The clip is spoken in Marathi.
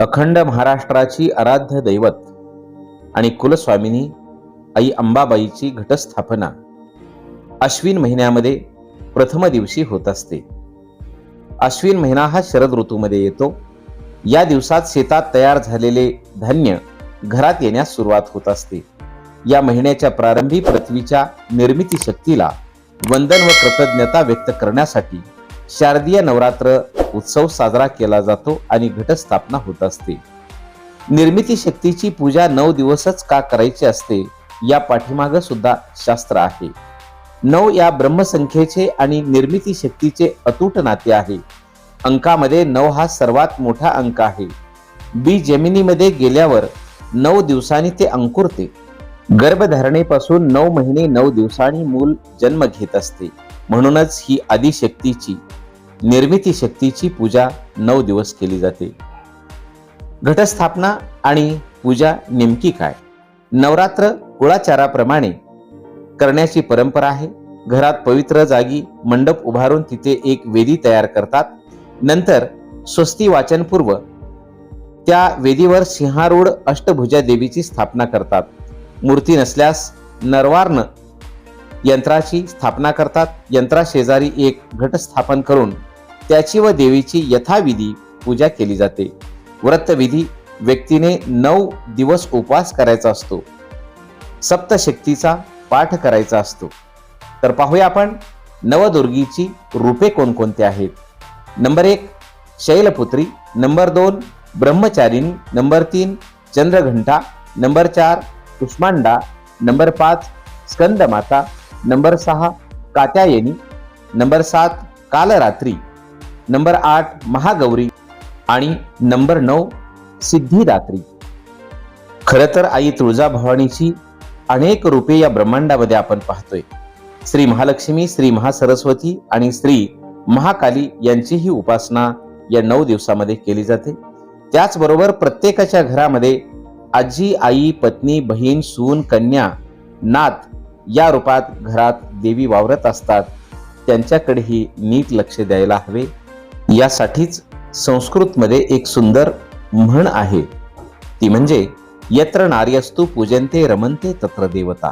अखंड महाराष्ट्राची आराध्य दैवत आणि कुलस्वामिनी आई अंबाबाईची घटस्थापना अश्विन महिन्यामध्ये प्रथम दिवशी होत असते. अश्विन महिना हा शरद ऋतूमध्ये येतो. या दिवसात शेतात तयार झालेले धान्य घरात येण्यास सुरुवात होत असते. या महिन्याच्या प्रारंभी पृथ्वीच्या निर्मिती शक्तीला वंदन व कृतज्ञता व्यक्त करण्यासाठी शारदीय नवरात्र उत्सव साजरा केला जातो आणि घटस्थापना होत असते. निर्मिती शक्तीची पूजा नऊ दिवसच का करायची असते या पाठीमाग सुद्धा शास्त्र आहे. नऊ या ब्रह्मसंख्येचे आणि निर्मिती शक्तीचे अतूट नाते आहे. अंकामध्ये नऊ हा सर्वात मोठा अंक आहे. बी जमिनीमध्ये गेल्यावर नऊ दिवसांनी ते अंकुरते. गर्भधारणेपासून नऊ महिने नऊ दिवसांनी मूल जन्म घेत असते. म्हणूनच ही आदिशक्तीची निर्मिती शक्तीची पूजा नऊ दिवस केली जाते. घटस्थापना आणि पूजा नेमकी काय? नवरात्र कुळाचाराप्रमाणे करण्याची परंपरा आहे. घरात पवित्र जागी मंडप उभारून तिथे एक वेदी तयार करतात. नंतर स्वस्ती वाचनपूर्व त्या वेदीवर सिंहारूढ अष्टभुजा देवीची स्थापना करतात. मूर्ती नसल्यास नरवार्ण यंत्राची स्थापना करतात. यंत्राशेजारी एक घट स्थापन करून त्याची व देवीची यथाविधी पूजा केली जाते. व्रतविधी व्यक्तीने नऊ दिवस उपवास करायचा असतो. सप्तशक्तीचा पाठ करायचा असतो. तर पाहूया आपण नवदुर्गीची रूपे कोणकोणती आहेत. नंबर एक शैलपुत्री. नंबर दोन ब्रह्मचारिणी. नंबर तीन चंद्रघंटा. नंबर चार कुष्मांडा. नंबर पाच स्कंदमाता. नंबर सहा कात्यायनी. नंबर सात कालरात्री. नंबर आठ महागौरी आणि नंबर नऊ सिद्धिदात्री. खरं तर आई तुळजाभवानीची अनेक रूपे या ब्रह्मांडामध्ये आपण पाहतोय. श्री महालक्ष्मी श्री महासरस्वती आणि श्री महाकाली यांचीही उपासना या नऊ दिवसामध्ये केली जाते. त्याचबरोबर प्रत्येकाच्या घरामध्ये आजी आई पत्नी बहीण सून कन्या नात या रूपात घरात देवी वावरत असतात. त्यांच्याकडेही नीट लक्ष द्यायला हवे. यासाठीच संस्कृतमध्ये एक सुंदर म्हण आहे. ती म्हणजे यत्र नार्यस्तु पूजन्ते रमन्ते तत्र देवता.